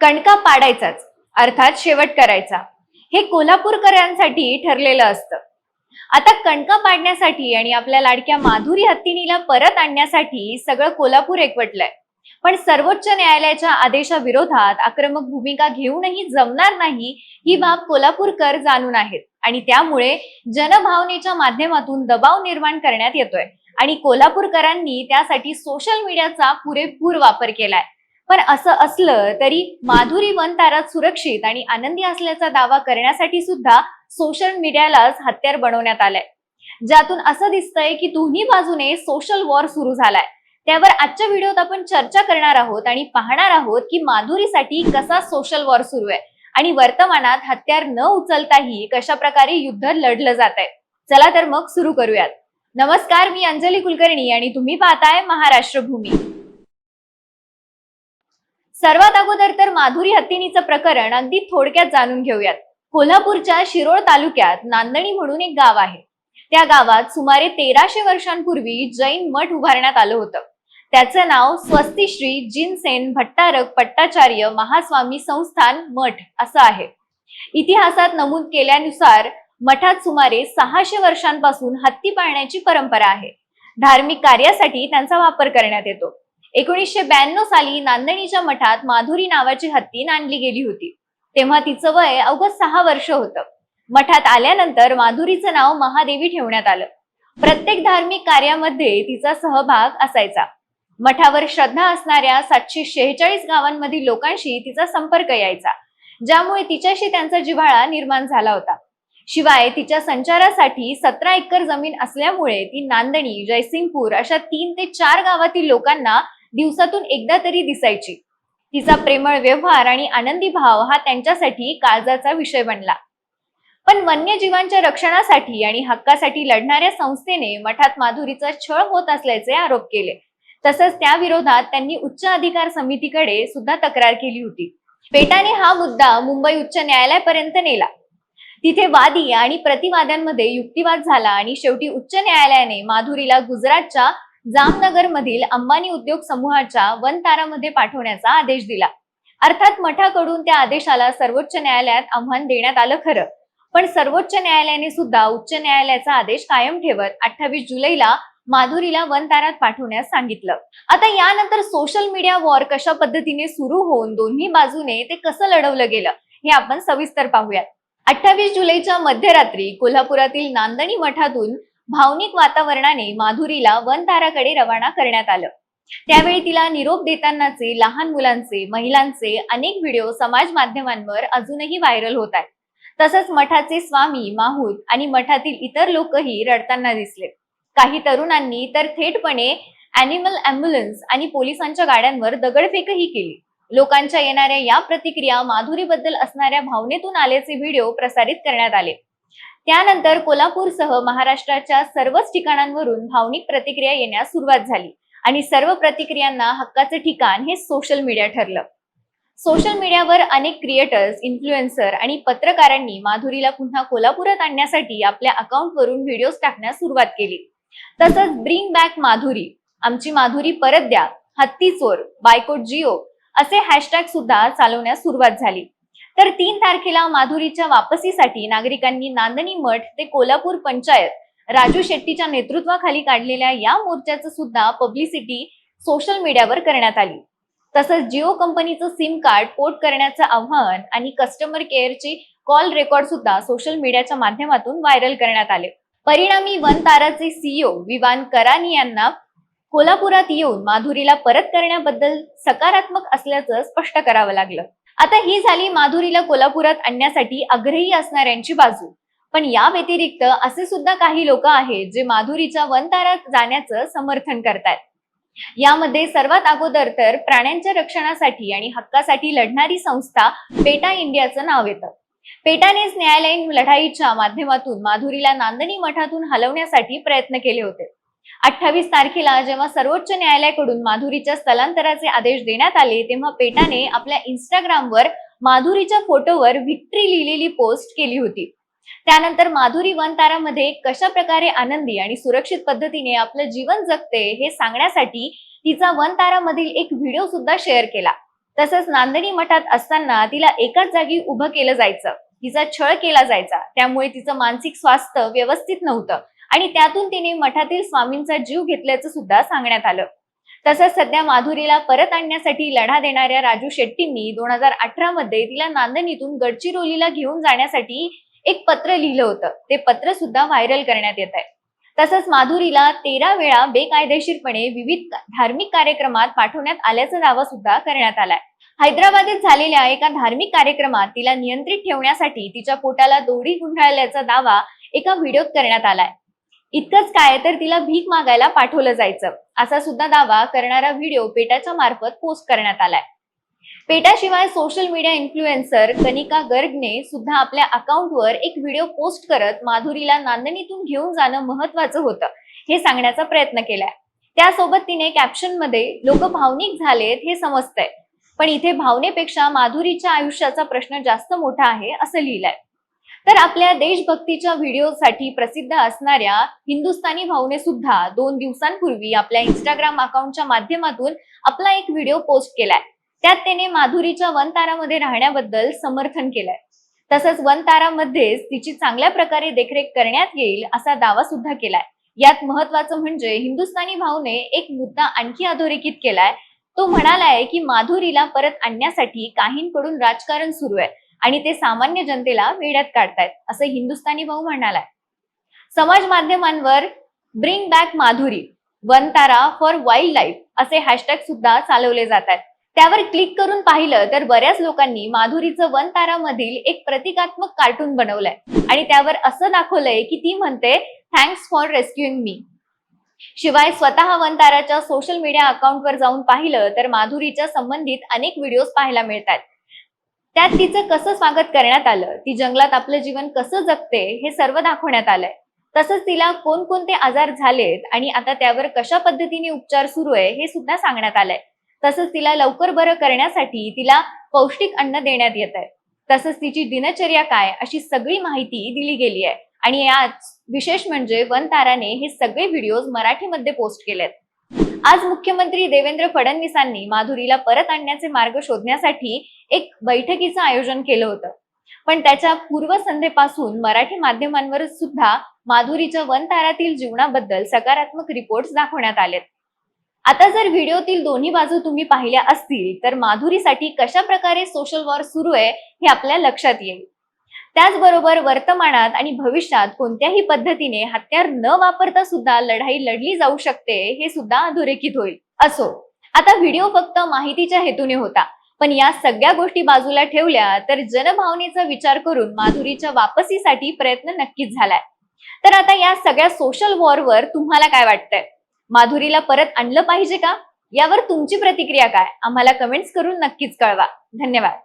कणका पाडायचाच अर्थात शेवट करायचा. हे कोल्हापूरकरांसाठी ठरलेलं असतं. आता कणका पाडण्यासाठी आणि आपल्या लाडक्या माधुरी हत्तीनीला परत आणण्यासाठी सगळं कोल्हापूर एकवटलंय. पण सर्वोच्च न्यायालयाच्या आदेशाविरोधात आक्रमक भूमिका घेऊनही जमणार नाही ही बाब कोल्हापूरकर जाणून आहेत. आणि त्यामुळे जनभावनेच्या माध्यमातून दबाव निर्माण करण्यात येतोय. आणि कोल्हापूरकरांनी त्यासाठी सोशल मीडियाचा पुरेपूर वापर केलाय. पण असं असलं तरी माधुरी वन तारात सुरक्षित आणि आनंदी असल्याचा दावा करण्यासाठी सुद्धा सोशल मीडियालाच हत्यार बनवण्यात आलंय. ज्यातून असं दिसतंय की दोन्ही बाजूने सोशल वॉर सुरू झालाय. त्यावर आजच्या व्हिडिओत आपण चर्चा करणार आहोत आणि पाहणार आहोत की माधुरीसाठी कसा सोशल वॉर सुरू आहे आणि वर्तमानात हत्यार न उचलताही कशा प्रकारे युद्ध लढलं जात आहे चला तर मग सुरू करूयात. नमस्कार मी अंजली कुलकर्णी आणि तुम्ही पाहताय महाराष्ट्र भूमी सर्वात अगोदर तर माधुरी हत्तीनीचं प्रकरण अगदी थोडक्यात जाणून घेऊयात. कोल्हापूरच्या शिरोळ तालुक्यात नांदणी म्हणून एक गाव आहे. त्या गावात सुमारे तेराशे वर्षांपूर्वी जैन मठ उभारण्यात आलं होतं. त्याचं नाव स्वस्तिश्री जिनसेन भट्टारक पट्टाचार्य महास्वामी संस्थान मठ असं आहे. इतिहासात नमूद केल्यानुसार मठात सुमारे सहाशे वर्षांपासून हत्ती पाळण्याची परंपरा आहे. धार्मिक कार्यासाठी त्यांचा वापर करण्यात येतो. एकोणीसशे ब्याण्णव साली नांदणीच्या मठात माधुरी नावाची हत्ती नांदली गेली होती. तेव्हा तिचं वय अवघं सहा वर्ष होतं. मठात आल्यानंतर माधुरीचं नाव महादेवी ठेवण्यात आलं. प्रत्येक धार्मिक कार्यामध्ये तिचा सहभाग असायचा. मठावर श्रद्धा असणाऱ्या सातशे शेहेचाळीस गावांमधील लोकांशी तिचा संपर्क यायचा. ज्यामुळे तिच्याशी त्यांचा जिव्हाळा निर्माण झाला होता. शिवाय तिच्या संचारासाठी सतरा एकर जमीन असल्यामुळे ती नांदणी जयसिंगपूर अशा तीन ते चार गावातील लोकांना दिवसातून एकदा तरी दिसायची. तिचा प्रेमळ व्यवहार आणि आनंदी भाव हा त्यांच्यासाठी काळजाचा विषय बनला. पण वन्यजीवांच्या रक्षणासाठी आणि हक्कासाठी लढणाऱ्या संस्थेने मठात माधुरीचा छळ होत असल्याचे आरोप केले. तसंच त्या विरोधात त्यांनी उच्च अधिकार समितीकडे सुद्धा तक्रार केली होती. पेटाने हा मुद्दा मुंबई उच्च न्यायालयापर्यंत नेला. तिथे वादी आणि प्रतिवाद्यांमध्ये युक्तिवाद झाला आणि शेवटी उच्च न्यायालयाने माधुरीला गुजरातच्या जामनगर मधील अंबानी उद्योग समूहाच्या वन तारामध्ये पाठवण्याचा आदेश दिला. अर्थात मठाकडून त्या आदेशाला सर्वोच्च न्यायालयात आव्हान देण्यात आलं खरं. पण सर्वोच्च न्यायालयाने सुद्धा उच्च न्यायालयाचा आदेश कायम ठेवत अठ्ठावीस जुलैला माधुरीला वन तारात पाठवण्यास सांगितलं. आता यानंतर सोशल मीडिया वॉर कशा पद्धतीने सुरू होऊन दोन्ही बाजूने ते कसं लढवलं गेलं हे आपण सविस्तर पाहूयात. अठ्ठावीस जुलैच्या मध्यरात्री कोल्हापुरातील नांदणी मठातून भावनिक वातावरणाने माधुरीला वन ताराकडे रवाना करण्यात आलं. त्यावेळी तिला निरोप देतानाचे लहान मुलांचे महिलांचे अनेक व्हिडिओ समाज माध्यमांवर अजूनही व्हायरल होत आहेत. तसंच मठाचे स्वामी माहूत आणि मठातील इतर लोकही रडताना दिसले. काही तरुणांनी तर थेटपणे अॅनिमल अँब्युलन्स आणि पोलिसांच्या गाड्यांवर दगडफेकही केली. लोकांच्या येणाऱ्या या प्रतिक्रिया माधुरीबद्दल असणाऱ्या भावनेतून आल्याचे व्हिडिओ प्रसारित करण्यात आले. त्यानंतर कोल्हापूरसह महाराष्ट्राच्या सर्वच ठिकाणांवरून भावनिक प्रतिक्रिया येण्यास सुरुवात झाली. आणि सर्व प्रतिक्रियांना हक्काचं ठिकाण हे सोशल मीडिया ठरलं. सोशल मीडियावर अनेक क्रिएटर्स इन्फ्लुएन्सर आणि पत्रकारांनी माधुरीला पुन्हा कोल्हापुरात आणण्यासाठी आपल्या अकाउंटवरून व्हिडिओज टाकण्यास सुरुवात केली. तसंच ब्रिंग बॅक माधुरी आमची माधुरी परत द्या हत्ती चोर बायकोट जिओ असे हॅशटॅग सुद्धा चालवण्यास सुरुवात झाली. तर तीन तारखेला माधुरीच्या वापसीसाठी नागरिकांनी नांदणी मठ ते कोल्हापूर पंचायत राजू शेट्टीच्या नेतृत्वाखाली काढलेल्या या मोर्चाचं सुद्धा पब्लिसिटी सोशल मीडियावर करण्यात आली. तसंच जिओ कंपनीचं सिम कार्ड पोर्ट करण्याचं आव्हान आणि कस्टमर केअरची कॉल रेकॉर्ड सुद्धा सोशल मीडियाच्या माध्यमातून व्हायरल करण्यात आले. परिणामी वन ताराचे सीईओ विवान करानी यांना कोल्हापुरात येऊन माधुरीला परत करण्याबद्दल सकारात्मक असल्याचं स्पष्ट करावं लागलं. आता ही झाली माधुरीला कोल्हापुरात आणण्यासाठी आग्रही असणाऱ्यांची बाजू. पण या व्यतिरिक्त असे सुद्धा काही लोक आहेत जे माधुरीच्या वनतारात जाण्याचं समर्थन करतात. यामध्ये सर्वात अगोदर तर प्राण्यांच्या रक्षणासाठी आणि हक्कासाठी लढणारी संस्था पेटा इंडियाचं नाव येतं. पेटानेच न्यायालयीन लढाईच्या माध्यमातून माधुरीला नांदणी मठातून हलवण्यासाठी प्रयत्न केले होते. अठ्ठावीस तारखेला जेव्हा सर्वोच्च न्यायालयाकडून माधुरीच्या स्थलांतराचे आदेश देण्यात आले तेव्हा पेटाने आपल्या इंस्टाग्रामवर माधुरीच्या फोटोवर व्हिक्ट्री लिहिलेली पोस्ट केली होती. त्यानंतर माधुरी वनतारामध्ये कशा प्रकारे आनंदी आणि सुरक्षित पद्धतीने आपलं जीवन जगते हे सांगण्यासाठी तिचा वनतारामधील एक व्हिडिओ सुद्धा शेअर केला. तसंच नांदणी मठात असताना तिला एकाच जागी उभं केलं जायचं. तिचा छळ केला जायचा. त्यामुळे तिचं मानसिक स्वास्थ्य व्यवस्थित नव्हतं. आणि त्यातून तिने मठातील स्वामींचा जीव घेतल्याचं सुद्धा सांगण्यात आलं. तसंच सध्या माधुरीला परत आणण्यासाठी लढा देणाऱ्या राजू शेट्टींनी दोन हजार अठरा मध्ये तिला नांदणीतून गडचिरोलीला घेऊन जाण्यासाठी एक पत्र लिहिलं होतं. ते पत्र सुद्धा व्हायरल करण्यात येत आहे. तसंच माधुरीला तेरा वेळा बेकायदेशीरपणे विविध धार्मिक कार्यक्रमात पाठवण्यात आल्याचा दावा सुद्धा करण्यात आलाय. हैदराबादेत झालेल्या एका धार्मिक कार्यक्रमात तिला नियंत्रित ठेवण्यासाठी तिच्या पोटाला दोरी गुंडाळल्याचा दावा एका व्हिडिओत करण्यात आलाय. इतकंच काय तर तिला भीक मागायला पाठवलं जायचं. असा सुद्धा दावा करणारा व्हिडिओ पेटाच्या मार्फत पोस्ट करण्यात आलाय. पेटाशिवाय सोशल मीडिया इन्फ्लुएन्सर कनिका गर्गने सुद्धा आपल्या अकाउंटवर एक व्हिडिओ पोस्ट करत माधुरीला नांदणीतून घेऊन जाणं महत्वाचं होतं हे सांगण्याचा प्रयत्न केलाय. त्यासोबत तिने कॅप्शनमध्ये लोक भावनिक झालेत हे समजतंय पण इथे भावनेपेक्षा माधुरीच्या आयुष्याचा प्रश्न जास्त मोठा आहे असं लिहिलंय. तर आपल्या देशभक्तीच्या व्हिडिओसाठी प्रसिद्ध असणाऱ्या हिंदुस्थानी भाऊने सुद्धा दोन दिवसांपूर्वी आपल्या इंस्टाग्राम अकाउंटच्या माध्यमातून आपला एक व्हिडिओ पोस्ट केलाय. त्यात त्याने माधुरीच्या वनतारामध्ये राहण्याबद्दल समर्थन केलंय. तसंच वनतारामध्येच तिची चांगल्या प्रकारे देखरेख करण्यात येईल असा दावा सुद्धा केलाय. यात महत्वाचं म्हणजे हिंदुस्थानी भाऊने एक मुद्दा आणखी अधोरेखित केलाय. तो म्हणालाय की माधुरीला परत आणण्यासाठी काहींकडून राजकारण सुरू आहे. आणि ते सामान्य जनतेला वेड्यात काढतायत असं हिंदुस्थानी भाऊ म्हणालाय. समाज माध्यमांवर bring back Madhuri Vantara for wildlife असे हॅशटॅग सुद्धा चालवले जात आहेत त्यावर क्लिक करून पाहिलं तर बऱ्याच लोकांनी माधुरीचं वनतारा मधील एक प्रतिकात्मक कार्टून बनवलंय. आणि त्यावर असं दाखवलंय की ती म्हणते थँक्स फॉर रेस्क्युइंग मी शिवाय स्वतः वनताराच्या सोशल मीडिया अकाउंटवर जाऊन पाहिलं तर माधुरीच्या संबंधित अनेक व्हिडिओज पाहायला मिळतात. त्यात तिचं कसं स्वागत करण्यात आलं? ती जंगलात आपलं जीवन कसं जगते हे सर्व दाखवण्यात आलंय. तसंच तिला कोणकोणते आजार झालेत आणि आता त्यावर कशा पद्धतीने उपचार सुरू आहे हे सुद्धा सांगण्यात आलंय. तसंच तिला लवकर बरं करण्यासाठी तिला पौष्टिक अन्न देण्यात येत आहे. तसंच तिची दिनचर्या काय अशी सगळी माहिती दिली गेली आहे. आणि यात विशेष म्हणजे वन ताराने हे सगळे व्हिडिओज मराठीमध्ये पोस्ट केलेत. आज मुख्यमंत्री देवेंद्र फडणवीसांनी माधुरीला परत आणण्याचे मार्ग शोधण्यासाठी एक बैठकीचं आयोजन केलं होतं. पण त्याच्या पूर्वसंध्येपासून मराठी माध्यमांवर सुद्धा माधुरीच्या वनतारातील जीवनाबद्दल सकारात्मक रिपोर्ट्स दाखवण्यात आलेत. आता जर व्हिडिओतील दोन्ही बाजू तुम्ही पाहिल्या असतील तर माधुरीसाठी कशा प्रकारे सोशल वॉर सुरू आहे हे आपल्या लक्षात येईल. त्याचबरोबर वर्तमानात आणि भविष्यात कोणत्याही पद्धतीने हत्यार न वापरता सुद्धा लढाई लढली जाऊ शकते हे सुद्धा अधोरेखित होईल. असो आता व्हिडिओ फक्त माहितीच्या हेतूने होता पण या सगळ्या गोष्टी बाजूला ठेवल्या तर जनभावनेचा विचार करून माधुरीच्या वापसीसाठी प्रयत्न नक्कीच झालाय. तर आता या सगळ्या सोशल वॉरवर तुम्हाला काय वाटतंय? माधुरीला परत आणलं पाहिजे का? यावर तुमची प्रतिक्रिया काय? आम्हाला कमेंट्स करून नक्कीच कळवा. धन्यवाद.